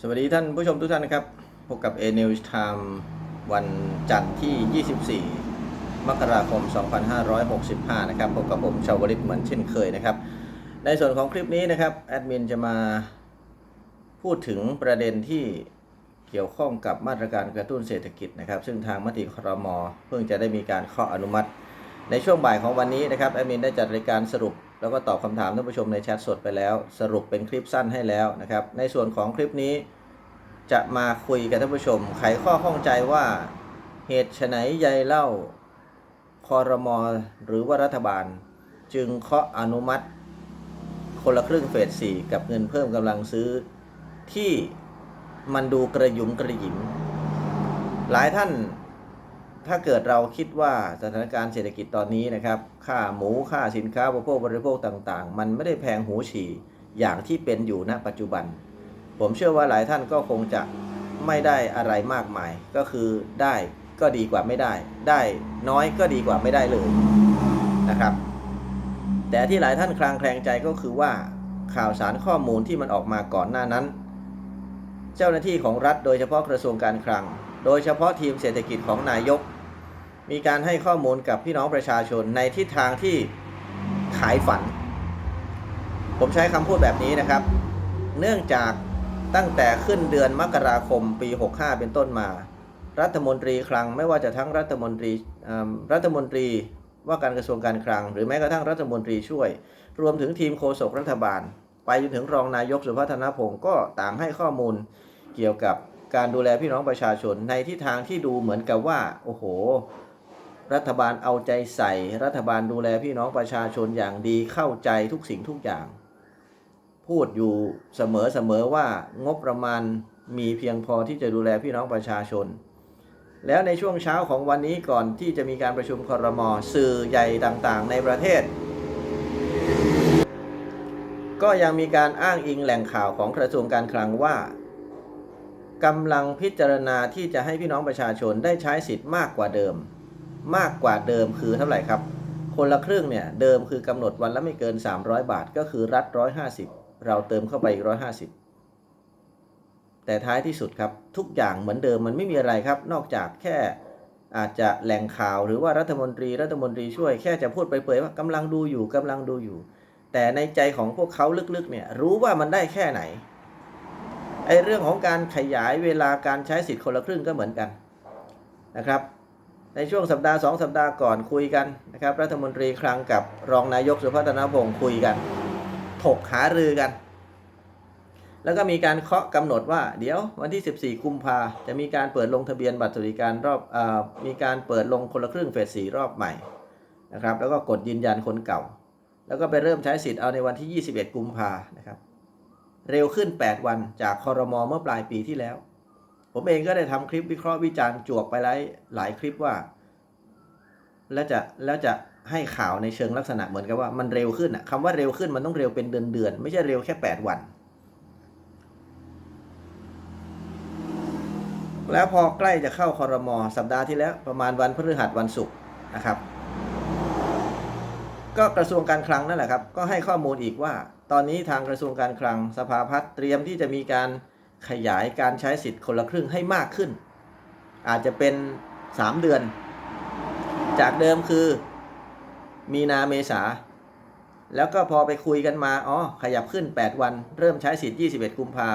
สวัสดีท่านผู้ชมทุกท่านนะครับ พบกับ A News Time วันจันทร์ที่ 24 มกราคม 2565 นะครับ พบกับผมชาวลิตเหมือนเช่นเคยนะครับ ในส่วนของคลิปนี้นะครับ แอดมินจะมาพูดถึงประเด็นที่เกี่ยวข้องกับมาตรการกระตุ้นเศรษฐกิจนะครับ ซึ่งทางมติครม เพิ่งจะได้มีการเคาะอนุมัติ ในช่วงบ่ายของวันนี้นะครับ แอดมินได้จัดรายการสรุป แล้วก็ตอบคำถามท่านผู้ชมในแชทสดไปแล้ว สรุปเป็นคลิปสั้นให้แล้วนะครับ ในส่วนของคลิปนี้จะมาคุยกับท่านผู้ชม ไขข้อข้องใจว่าเหตุไฉนใยเล่าคอรมอหรือว่ารัฐบาล จึงเคาะอนุมัติ คนละครึ่งเฟสสี่กับเงินเพิ่มกำลังซื้อ ที่มันดูกระยุมกระหยิมหลายท่าน ถ้าเกิดเราคิดว่าสถานการณ์เศรษฐกิจตอนนี้นะครับ ค่าหมูค่าสินค้าบริโภคบริโภคต่างๆ มันไม่ได้แพงหูฉี่อย่างที่เป็นอยู่ณปัจจุบัน ผมเชื่อว่าหลายท่านก็คงจะไม่ได้อะไรมากมาย ก็คือได้ก็ดีกว่าไม่ได้ ได้น้อยก็ดีกว่าไม่ได้เลยนะครับ แต่ที่หลายท่านคลางแคลงใจก็คือว่าข่าวสารข้อมูลที่มันออกมาก่อนหน้านั้น เจ้าหน้าที่ของรัฐโดยเฉพาะกระทรวงการคลัง โดยเฉพาะทีมเศรษฐกิจของนายก มีการให้ข้อมูลกับพี่น้องประชาชนในทิศทางที่ขายฝัน ผมใช้คำพูดแบบนี้นะครับ เนื่องจากตั้งแต่ขึ้นเดือนมกราคมปี 65 เป็นต้นมา รัฐมนตรีคลังไม่ว่าจะทั้งรัฐมนตรีรัฐมนตรีว่าการกระทรวงการคลัง หรือแม้กระทั่งรัฐมนตรีช่วย รวมถึงทีมโฆษกรัฐบาล ไปจนถึงรองนายกสุพัฒนพงศ์ก็ต่างให้ข้อมูลเกี่ยวกับการดูแลพี่น้องประชาชนในทิศทางที่ดูเหมือนกับว่า โอ้โห รัฐบาลเอาใจใส่ รัฐบาลดูแลพี่น้องประชาชนอย่างดีเข้าใจทุกสิ่งทุกอย่าง พูดอยู่เสมอเสมอว่างบประมาณมีเพียงพอที่จะดูแลพี่น้องประชาชน แล้วในช่วงเช้าของวันนี้ก่อนที่จะมีการประชุมครมสื่อใหญ่ต่างๆ ในประเทศ ก็ยังมีการอ้างอิงแหล่งข่าวของกระทรวงการคลังว่ากำลังพิจารณาที่จะให้พี่น้องประชาชนได้ใช้สิทธิ์มากกว่าเดิม มากกว่าเดิมคือเท่าไหร่ครับ คนละครึ่งเนี่ยเดิมคือกำหนดวันละไม่เกิน 300 บาท ก็คือรัฐ 150 เราเติมเข้าไปอีก 150 แต่ท้ายที่สุดครับทุกอย่างเหมือนเดิมมันไม่มีอะไรครับ นอกจากแค่อาจจะแหล่งข่าวหรือว่ารัฐมนตรีรัฐมนตรีช่วยแค่จะพูดไปเปยว่ากำลังดูอยู่กำลังดูอยู่ แต่ในใจของพวกเขาลึกๆเนี่ยรู้ว่ามันได้แค่ไหนไอ้เรื่องของการขยายเวลาการใช้สิทธิ์คนละครึ่งก็เหมือนกันนะครับ ในช่วงสัปดาห์สองสัปดาห์ก่อนคุยกันนะครับ รัฐมนตรีคลังกับรองนายกสุพัฒนพงศ์คุยกัน ถกหารือกัน แล้วก็มีการเคาะกำหนดว่า เดี๋ยววันที่ 14 กุมภาจะมีการเปิดลงทะเบียนบัตรสวัสดิการรอบอมีการเปิดลงคนละครึ่งเฟสสีรอบใหม่นะครับ แล้วก็กดยืนยันคนเก่า แล้วก็ไปเริ่มใช้สิทธิ์เอาในวันที่ 21 กุมภานะครับ เร็วขึ้น 8 วันจากคอรมอเมื่อปลายปีที่แล้ว ผมเองก็ได้ทำคลิปวิเคราะห์วิจารณ์จวกไปหลายหลายคลิปว่า แล้วจะแล้วจะให้ข่าวในเชิงลักษณะเหมือนกับว่ามันเร็วขึ้นอะคำว่าเร็วขึ้นมันต้องเร็วเป็นเดือนเดือนไม่ใช่เร็วแค่8วัน แล้วพอใกล้จะเข้าคอรมอสัปดาห์ที่แล้วประมาณวันพฤหัสวันศุกร์นะครับ ก็กระทรวงการคลังนั่นแหละครับ ก็ให้ข้อมูลอีกว่า ตอนนี้ทางกระทรวงการคลังสภาพัฒน์เตรียมที่จะมีการ ขยายการใช้สิทธิ์คนละครึ่งให้มากขึ้น อาจจะเป็น 3 เดือน จากเดิมคือมีนาเมษา แล้วก็พอไปคุยกันมา อ๋อ ขยับขึ้น 8 วัน เริ่มใช้สิทธิ์ 21 กุมภา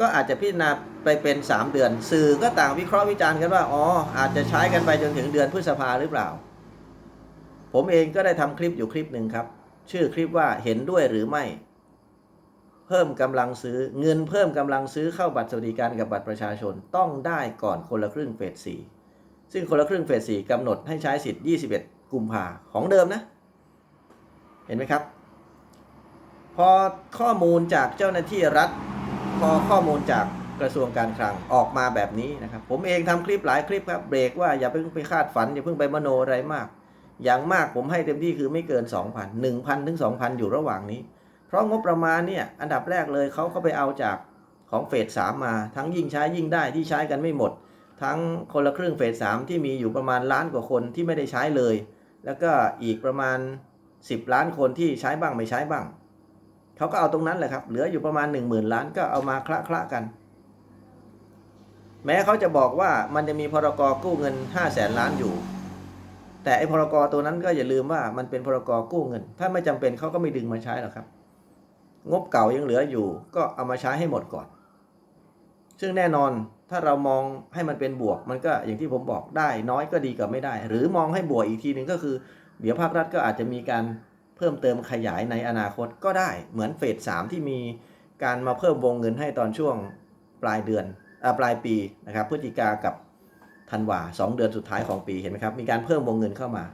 ก็อาจจะพิจารณาไปเป็น 3 เดือน สื่อก็ต่างวิเคราะห์วิจารณ์กันว่า อ๋อ อาจจะใช้กันไปจนถึงเดือนพฤษภาหรือเปล่า ผมเองก็ได้ทำคลิปอยู่คลิปหนึ่งครับ ชื่อคลิปว่าเห็นด้วยหรือไม่ เพิ่มกำลังซื้อเงินเพิ่มกำลังซื้อเข้าบัตรสวัสดิการกับบัตรประชาชนต้องได้ก่อนคนละครึ่งเฟสสี่ซึ่งคนละครึ่งเฟสสี่กำหนดให้ใช้สิทธิ์ 21 กุมภาของเดิมนะ เห็นไหมครับ พอข้อมูลจากเจ้าหน้าที่รัฐ พอข้อมูลจากกระทรวงการคลังออกมาแบบนี้นะครับ ผมเองทำคลิปหลายคลิปครับเบรกว่าอย่าเพิ่งไปคาดฝัน อย่าเพิ่งไปมโนอะไรมาก อย่างมากผมให้เต็มที่คือไม่เกิน 2,000 1,000ถึง2,000 อยู่ระหว่างนี้ เพราะงบประมาณเนี่ยอันดับแรกเลยเขาก็ไปเอาจากของเฟสสามมาทั้งยิ่งใช้ยิ่งได้ที่ใช้กันไม่หมด ทั้งคนละครึ่งเฟสสามที่มีอยู่ประมาณล้านกว่าคนที่ไม่ได้ใช้เลย แล้วก็อีกประมาณ 10 ล้านคนที่ใช้บ้างไม่ใช้บ้างเขาก็เอาตรงนั้นแหละครับเหลืออยู่ประมาณหนึ่งหมื่นล้านก็เอามาคละคละกัน แม้เขาจะบอกว่ามันจะมีพรกกู้เงินห้าแสนล้านอยู่ แต่ไอ้พรกตัวนั้นก็อย่าลืมว่ามันเป็นพรกกู้เงิน ถ้าไม่จำเป็นเขาก็ไม่ดึงมาใช้หรอกครับ งบเก่ายังเหลืออยู่ ก็เอามาใช้ให้หมดก่อน ซึ่งแน่นอนถ้าเรามองให้มันเป็นบวก มันก็อย่างที่ผมบอกได้น้อยก็ดีกว่าไม่ได้ หรือมองให้บวกอีกทีหนึ่งก็คือ เดี๋ยวภาครัฐก็อาจจะมีการเพิ่มเติมขยายในอนาคตก็ได้เหมือนเฟสสามที่มีการมาเพิ่มวงเงินให้ตอนช่วงปลายเดือนอ่าปลายปีนะครับพฤศจิกากับธันวาสองเดือนสุดท้ายของปีเห็นไหมครับ มีการเพิ่มวงเงินเข้ามา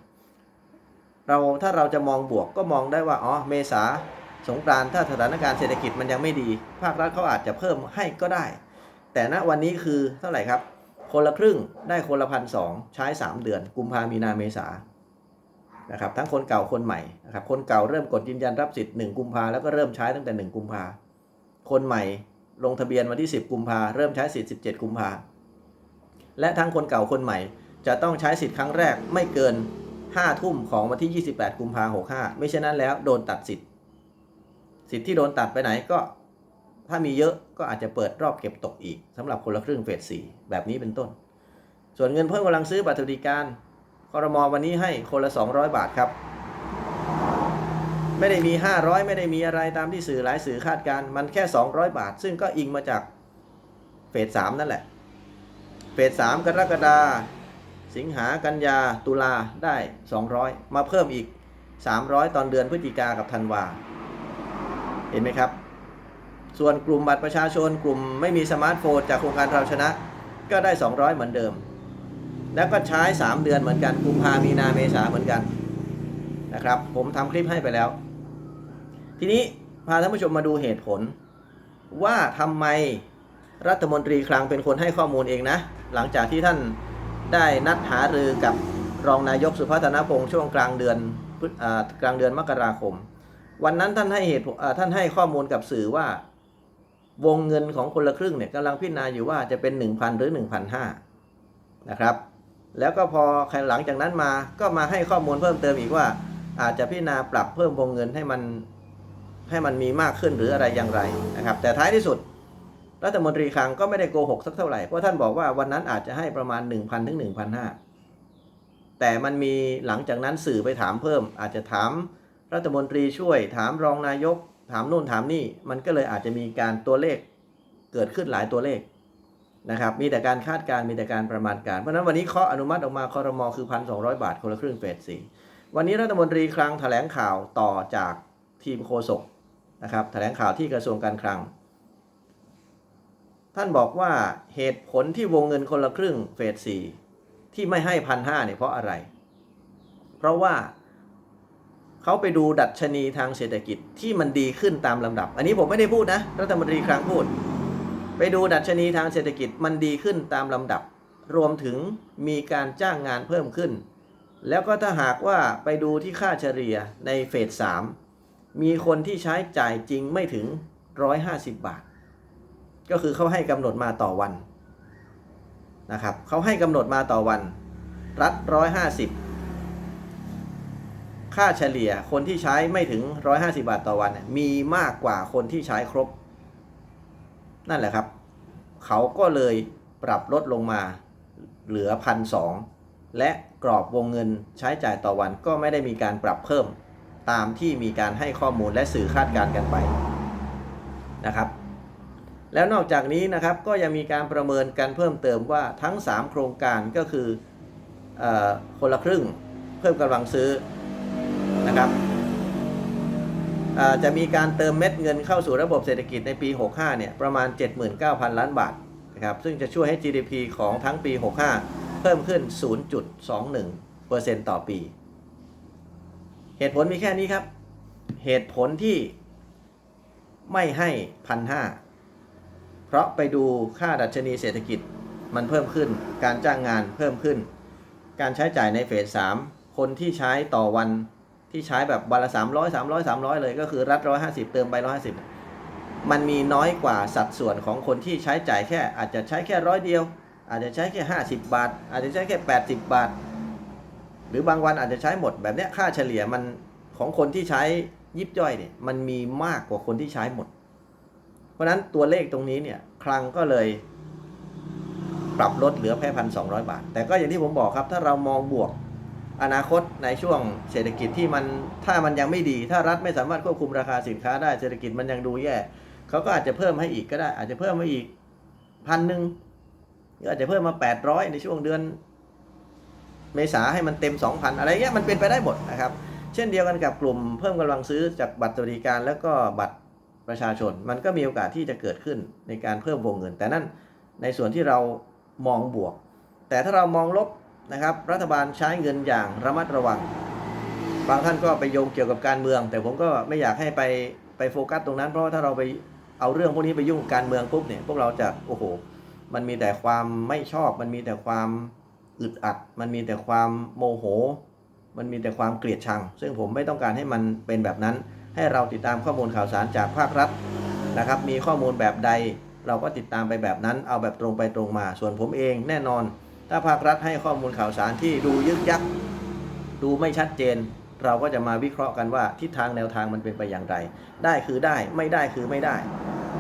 เราถ้าเราจะมองบวกก็มองได้ว่าอ๋อเมษา สงกรานต์ถ้าสถานการณ์เศรษฐกิจมันยังไม่ดี ภาครัฐเขาอาจจะเพิ่มให้ก็ได้ แต่ณวันนี้คือเท่าไหร่ครับ คนละครึ่งได้คนละพันสองใช้ 3 เดือน กุมภามีนาเมษานะครับทั้งคนเก่าคนใหม่นะครับคนเก่าเริ่มกดยืนยันรับสิทธิ์1กุมภาแล้วก็เริ่มใช้ตั้งแต่ 1 กุมภาคนใหม่ลงทะเบียนวันที่ 10 กุมภาเริ่มใช้สิทธิ์ 17 กุมภาและทั้งคนเก่าคนใหม่ จะต้องใช้สิทธิ์ครั้งแรกไม่เกิน5ทุ่มของวันที่ 28 กุมภา65 ไม่เช่นนั้นแล้วโดนตัดสิทธิ์ สิทธิ์ที่โดนตัดไปไหนก็ ถ้ามีเยอะก็อาจจะเปิดรอบเก็บตกอีกสำหรับคนละครึ่งเฟสสี่แบบนี้เป็นต้น ส่วนเงินเพิ่มกำลังซื้อบัตรสวัสดิการคอรมอวันนี้ให้คนละ 200 บาทครับ ไม่ได้มี 500 ไม่ได้มีอะไรตามที่สื่อหลายสื่อคาดการมันแค่ 200 บาท ซึ่งก็อิงมาจากเฟสสามนั่นแหละ เฟสสามกรกฎาสิงหากันยาตุลาได้ 200 มาเพิ่มอีก 300 ตอนเดือนพฤศจิกากับธันวา เห็นไหมครับ ส่วนกลุ่มบัตรประชาชน กลุ่มไม่มีสมาร์ทโฟนจากโครงการเราชนะ ก็ได้ 200 เหมือนเดิม แล้วก็ใช้ 3 เดือนเหมือนกันกุมภามีนาเมษาเหมือนกันนะครับ ผมทำคลิปให้ไปแล้ว ทีนี้พาท่านผู้ชมมาดูเหตุผล ว่าทำไมรัฐมนตรีคลังเป็นคนให้ข้อมูลเองนะ หลังจากที่ท่านได้นัดหารือกับรองนายกสุพัฒนพงศ์ช่วงกลางเดือนอกลางเดือนมกราคม วันนั้นท่านให้เหตุท่านให้ข้อมูลกับสื่อว่า วงเงินของคนละครึ่งเนี่ยกำลังพิจารณาอยู่ว่าจะเป็น 1,000 หรือ 1,500นะครับ แล้วก็พอหลังจากนั้นมาก็มาให้ข้อมูลเพิ่มเติมอีกว่า อาจจะพิจารณาปรับเพิ่มวงเงินให้มันให้มันมีมากขึ้นหรืออะไรอย่างไรนะครับ แต่ท้ายที่สุด รัฐมนตรีคลังก็ไม่ได้โกหกสักเท่าไหร่เพราะท่านบอกว่าวันนั้นอาจจะให้ประมาณ 1,000ถึง1,500แต่มันมีหลังจากนั้นสื่อไปถามเพิ่ม อาจจะถาม รัฐมนตรีช่วยถามรองนายก ถามนู่นถามนี่ มันก็เลยอาจจะมีการตัวเลขเกิดขึ้นหลายตัวเลขนะครับ มีแต่การคาดการมีแต่การประมาณการ เพราะนั้นวันนี้เคาะอนุมัติออกมาคอรมอคือ 1,200 บาทคนละครึ่งเฟสสี่วันนี้รัฐมนตรีคลังแถลงข่าวต่อจากทีมโฆษกนะครับแถลงข่าวที่กระทรวงการคลัง ท่านบอกว่าเหตุผลที่วงเงินคนละครึ่งเฟสสี่ที่ไม่ให้พันห้าเนี่ยเพราะอะไร เพราะว่า เขาไปดูดัชนีทางเศรษฐกิจที่มันดีขึ้นตามลำดับ อันนี้ผมไม่ได้พูดนะ รัฐมนตรีคลังพูด ไปดูดัชนีทางเศรษฐกิจมันดีขึ้นตามลำดับ รวมถึงมีการจ้างงานเพิ่มขึ้น แล้วก็ถ้าหากว่าไปดูที่ค่าเฉลี่ยในเฟสสามมีคนที่ใช้จ่ายจริงไม่ถึง 150 บาท ก็คือเขาให้กำหนดมาต่อวันนะครับเขาให้กำหนดมาต่อวัน รัฐ 150 ค่าเฉลี่ยคนที่ใช้ไม่ถึง 150 บาทต่อวันมีมากกว่าคนที่ใช้ครบ นั่นแหละครับ เขาก็เลยปรับลดลงมาเหลือพันสองและกรอบวงเงินใช้จ่ายต่อวันก็ไม่ได้มีการปรับเพิ่ม ตามที่มีการให้ข้อมูลและสื่อคาดการณ์กันไปนะครับแล้วนอกจากนี้นะครับก็ยังมีการประเมินกันเพิ่มเติมว่าทั้ง 3 โครงการก็คือออคนละครึ่ง เพิ่มกำลังซื้อ นะครับจะมีการเติมเม็ดเงินเข้าสู่ระบบเศรษฐกิจในปี 65 เนี่ย ประมาณ 79,000 ล้านบาทนะครับซึ่งจะช่วยให้ GDP ของทั้งปี 65 เพิ่มขึ้น 0.21%ต่อปี เหตุผลมีแค่นี้ครับ เหตุผลที่ไม่ให้พันห้าเพราะไปดูค่าดัชนีเศรษฐกิจมันเพิ่มขึ้น การจ้างงานเพิ่มขึ้น การใช้จ่ายในเฟสสามคนที่ใช้ต่อวัน ที่ใช้แบบวันละสามร้อยสามร้อยสามร้อยเลยก็คือรัฐร้อยห้าสิบเติมไปร้อยห้าสิบมันมีน้อยกว่าสัดส่วนของคนที่ใช้จ่ายแค่ อาจจะใช้แค่ร้อยเดียว อาจจะใช้แค่ห้าสิบบาท อาจจะใช้แค่แปดสิบบาท หรือบางวันอาจจะใช้หมดแบบเนี้ยค่าเฉลี่ยมันของคนที่ใช้ยิบย่อยเนี่ยมันมีมากกว่าคนที่ใช้หมด เพราะฉะนั้นตัวเลขตรงนี้เนี่ยคลังก็เลยปรับลดเหลือแค่พันสองบาท แต่ก็อย่างที่ผมบอกครับ ถ้าเรามองบวก อนาคตในช่วงเศรษฐกิจที่มันถ้ามันยังไม่ดี ถ้ารัฐไม่สามารถควบคุมราคาสินค้าได้เศรษฐกิจมันยังดูแย่เขาก็อาจจะเพิ่มให้อีกก็ได้ อาจจะเพิ่มมาอีกพันหนึ่งหรืออาจจะเพิ่มมา800ในช่วงเดือน เมษาให้มันเต็ม2,000อะไรเงี้ยมันเป็นไปได้หมดนะครับ เช่นเดียวกันกับกลุ่มเพิ่มกำลังซื้อจากบัตรสวัสดิการแล้วก็บัตรประชาชน มันก็มีโอกาสที่จะเกิดขึ้นในการเพิ่มวงเงิน แต่นั่นในส่วนที่เรามองบวก แต่ถ้าเรามองลบ นะครับ รัฐบาลใช้เงินอย่างระมัดระวัง บางท่านก็ไปโยงเกี่ยวกับการเมือง แต่ผมก็ไม่อยากให้ไปไปโฟกัสตรงนั้น เพราะว่าถ้าเราไปเอาเรื่องพวกนี้ไปยุ่งการเมืองปุ๊บเนี่ยพวกเราจะโอ้โห มันมีแต่ความไม่ชอบ มันมีแต่ความอึดอัด มันมีแต่ความโมโห มันมีแต่ความเกลียดชัง ซึ่งผมไม่ต้องการให้มันเป็นแบบนั้น ให้เราติดตามข้อมูลข่าวสารจากภาครัฐนะครับ มีข้อมูลแบบใดเราก็ติดตามไปแบบนั้น เอาแบบตรงไปตรงมา ส่วนผมเองแน่นอน ถ้าภาครัฐให้ข้อมูลข่าวสารที่ดูยึกยักดูไม่ชัดเจน เราก็จะมาวิเคราะห์กันว่าทิศทางแนวทางมันเป็นไปอย่างไร ได้คือได้ไม่ได้คือไม่ได้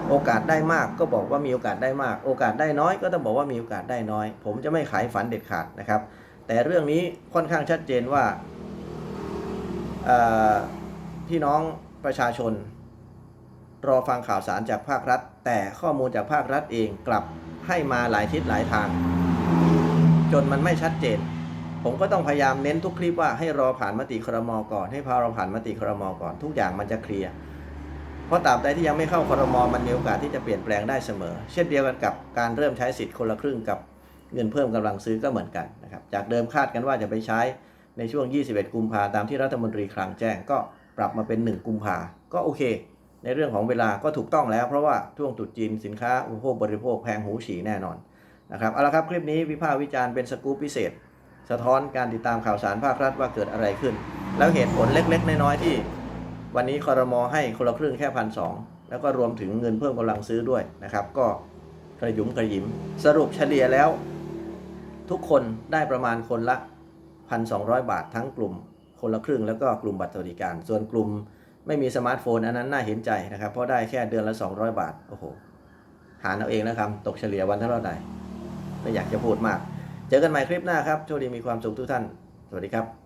โอกาสได้มากก็บอกว่ามีโอกาสได้มาก โอกาสได้น้อยก็ต้องบอกว่ามีโอกาสได้น้อย ผมจะไม่ขายฝันเด็ดขาดนะครับ แต่เรื่องนี้ค่อนข้างชัดเจนว่าพี่น้องประชาชน รอฟังข่าวสารจากภาครัฐ แต่ข้อมูลจากภาครัฐเองกลับให้มาหลายทิศหลายทาง นมันไม่ชัดเจน ผมก็ต้องพยายามเน้นทุกคลิปว่าให้รอผ่านมติครมก่อน ให้พาเราผ่านมติครมก่อน ทุกอย่างมันจะเคลียร์เพราะตราบใดที่ยังไม่เข้าครมมันมีโอกาสที่จะเปลี่ยนแปลงได้เสมอ เช่นเดียวกันกับการเริ่มใช้สิทธิ์คนละครึ่งกับเงินเพิ่มกำลังซื้อก็เหมือนกันนะครับจากเดิมคาดกันว่าจะไปใช้ในช่วง 21 กุมภาตามที่รัฐมนตรีคลังแจ้งก็ปรับมาเป็น 1 กุมภาก็โอเค ในเรื่องของเวลาก็ถูกต้องแล้ว เพราะว่าช่วงตรุษจีนสินค้าอุปโภคบริโภคแพงหูฉี่แน่นอน นะครับเอาละครับคลิปนี้วิพากษ์วิจารณ์เป็นสกู๊ปพิเศษ สะท้อนการติดตามข่าวสารภาครัฐว่าเกิดอะไรขึ้น แล้วเหตุผลเล็ก ๆ น้อยๆที่ วันนี้คอรมอให้คนละครึ่งแค่พันสองแล้วก็รวมถึงเงินเพิ่มกำลังซื้อด้วยนะครับ ก็กระยุมกระยิมสรุปเฉลี่ยแล้ว ทุกคนได้ประมาณคนละ 1,200 บาททั้งกลุ่มคนละครึ่งแล้วก็กลุ่มบัตรสวัสดิการ ส่วนกลุ่มไม่มีสมาร์ทโฟนอันนั้นน่าเห็นใจนะครับ เพราะได้แค่เดือนละ 200 บาท โอ้โห หารเอาเองนะครับ ตกเฉลี่ยวันเท่าไหร่ ไม่อยากจะพูดมาก เจอกันใหม่คลิปหน้าครับโชคดีมีความสุขทุกท่าน สวัสดีครับ